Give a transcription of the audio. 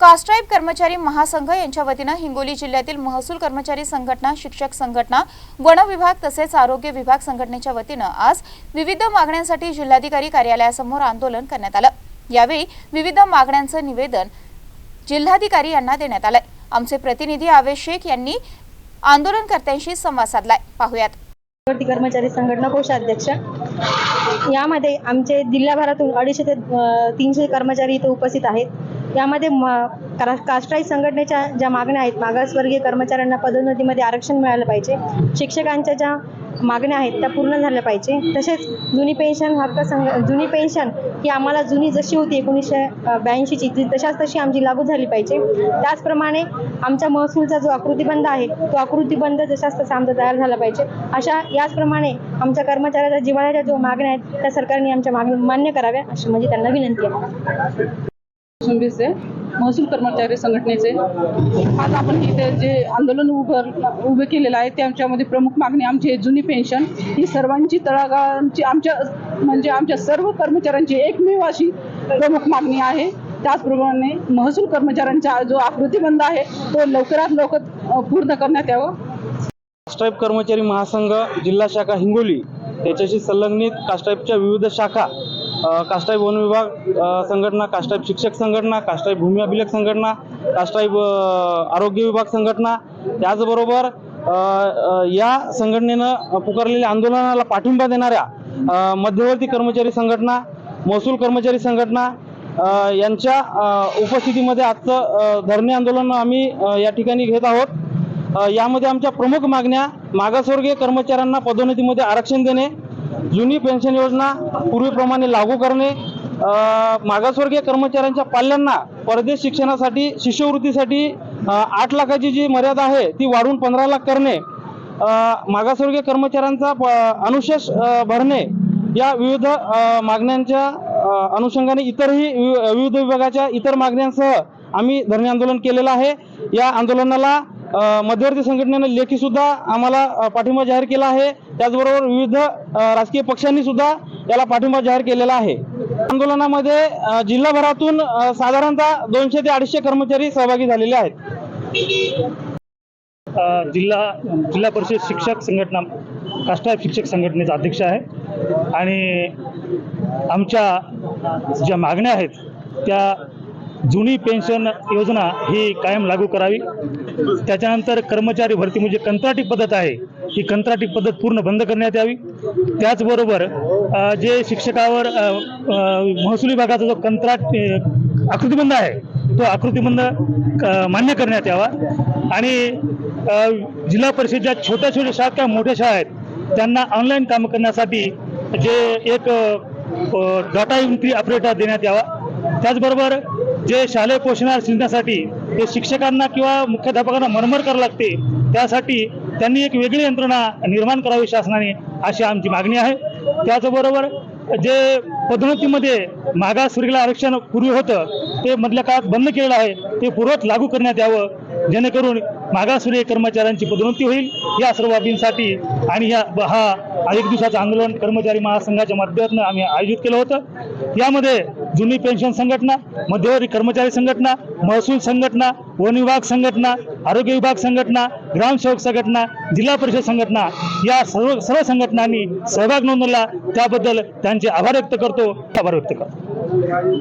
कास्ट्राईब कर्मचारी महासंघ यांच्या वतीनं हिंगोली जिल्ह्यातील महसूल कर्मचारी संघटना शिक्षक संघटना वन विभाग तसेच आरोग्य विभाग संघटनेच्या वतीनं आज विविध मागण्यांसाठी जिल्हाधिकारी कार्यालयासमोर आंदोलन करण्यात आलं. यावेळी विविध मागण्यांचं निवेदन जिल्हाधिकारी यांना देण्यात आलंय. आमचे प्रतिनिधी आवेश शेख यांनी आंदोलनकर्त्यांशी संवाद साधलाय. पाहुयात. कर्मचारी संघटना कोषाध्यक्ष यामध्ये आमचे जिल्हाभरातून अडीचशे ते तीनशे कर्मचारी इथे उपस्थित आहेत. यामध्ये म संघटनेच्या ज्या मागण्या आहेत मागासवर्गीय कर्मचाऱ्यांना पदोन्नतीमध्ये आरक्षण मिळालं पाहिजे शिक्षकांच्या ज्या मागण्या आहेत त्या पूर्ण झाल्या पाहिजे. तसेच जुनी पेन्शन हक्क संघ जुनी पेन्शन ही आम्हाला जुनी जशी होती एकोणीसशे ब्याऐंशीची ती तशाच तशी आमची लागू झाली पाहिजे. त्याचप्रमाणे आमच्या महसूलचा जो आकृतीबंध आहे तो आकृतीबंध जशाच तसा आमचा तयार झाला पाहिजे. अशा याचप्रमाणे आमच्या कर्मचाऱ्याच्या जिव्हाळ्याच्या जो मागण्या आहेत त्या सरकारने आमच्या मागण्या मान्य कराव्या अशी म्हणजे त्यांना विनंती आहे. शिंदेचे महसूल कर्मचारी संघटनेचे. आज आपण इथे जे आंदोलन उभं उभे केलेलं आहे त्याच्यामध्ये प्रमुख मागणी आमची आहे जुनी पेन्शन. ही सर्वांची तळागाळांची आमच्या म्हणजे आमच्या सर्व कर्मचाऱ्यांची एकमेव अशी प्रमुख मागणी आहे. त्याचप्रमाणे महसूल कर्मचाऱ्यांचा जो आकृतीबंध आहे तो लवकरात लवकर पूर्ण करण्यात यावं. कास्टाईप कर्मचारी महासंघ जिल्हा शाखा हिंगोली त्याच्याशी संलग्नित कास्टाईपच्या विविध शाखा काष्टाई वन विभाग संघटना काष्टाई शिक्षक संघटना काष्टाई भूमी अभिलेख संघटना काष्टाई आरोग्य विभाग संघटना त्याचबरोबर या संघटनेनं पुकारलेल्या आंदोलनाला पाठिंबा देणाऱ्या मध्यवर्ती कर्मचारी संघटना महसूल कर्मचारी संघटना यांच्या उपस्थितीमध्ये आजचं धरणे आंदोलन आम्ही या ठिकाणी घेत आहोत. यामध्ये आमच्या प्रमुख मागण्या मागासवर्गीय कर्मचाऱ्यांना पदोन्नतीमध्ये आरक्षण देणे जुनी पेन्शन योजना पूर्वीप्रमाणे लागू करणे मागासवर्गीय कर्मचाऱ्यांच्या पाल्यांना परदेश शिक्षणासाठी शिष्यवृत्तीसाठी आठ लाखाची जी मर्यादा आहे ती वाढवून पंधरा लाख करणे मागासवर्गीय कर्मचाऱ्यांचा प- अनुशेष भरणे या विविध मागण्यांच्या अनुषंगाने इतरही वि- विविध विभागाच्या इतर मागण्यांसह आम्ही धरणे आंदोलन केलेलं आहे. या आंदोलनाला मध्यवर्ती संघटनेनं लेखी सुद्धा आम्हाला पाठिंबा जाहीर केला आहे. त्याचबरोबर विविध राजकीय पक्षांनी सुद्धा याला पाठिंबा जाहीर केलेला आहे. आंदोलनामध्ये जिल्हाभरातून साधारणतः दोनशे ते अडीचशे कर्मचारी सहभागी झालेले आहेत. जिल्हा जिल्हा परिषद शिक्षक संघटना काष्टाय शिक्षक संघटनेचा अध्यक्ष आहे. आणि आमच्या ज्या मागण्या आहेत त्या जुनी पेन्शन योजना ही कायम लागू करावी. त्याच्यानंतर कर्मचारी भरती म्हणजे कंत्राटी पद्धत आहे ही कंत्राटी पद्धत पूर्ण बंद करण्यात यावी. त्याचबरोबर जे शिक्षकावर महसूल विभागाचा जो कंत्राट आकृतीबंध आहे तो आकृतीबंध क- मान्य करण्यात यावा. आणि जिल्हा परिषद ज्या छोट्या छोट्या शाळा किंवा मोठ्या शाळा आहेत त्यांना ऑनलाईन काम करण्यासाठी जे एक डाटा एंट्री ऑपरेटर देण्यात यावा. त्याचबरोबर जे शालेय पोषणार शिजण्यासाठी ते शिक्षकांना किंवा मुख्याध्यापकांना मनमर करावं लागते त्यासाठी त्यांनी एक वेगळी यंत्रणा निर्माण करावी शासनाने अशी आमची मागणी आहे. त्याचबरोबर जे पदोन्नतीमध्ये मागासवर्गीला आरक्षण पूर्वी होतं ते मधल्या काळात बंद केलेलं आहे ते पूर्वत लागू करण्यात यावं. जेणेकरून मागासवर्गीय कर्मचाऱ्यांची पदोन्नती होईल. या सर्व बाबींसाठी आणि या हा एक दिवसाचं आंदोलन कर्मचारी महासंघाच्या माध्यमातून आम्ही आयोजित केलं होतं. यामध्ये जुनी पेन्शन संघटना मध्यवर्ती कर्मचारी संघटना महसूल संघटना वन विभाग संघटना आरोग्य विभाग संघटना ग्रामसेवक संघटना जिल्हा परिषद संघटना या सर्व सर्व संघटनांनी सहभाग नोंदवला. त्याबद्दल त्यांचे आभार व्यक्त करतो. आभार व्यक्त करतो.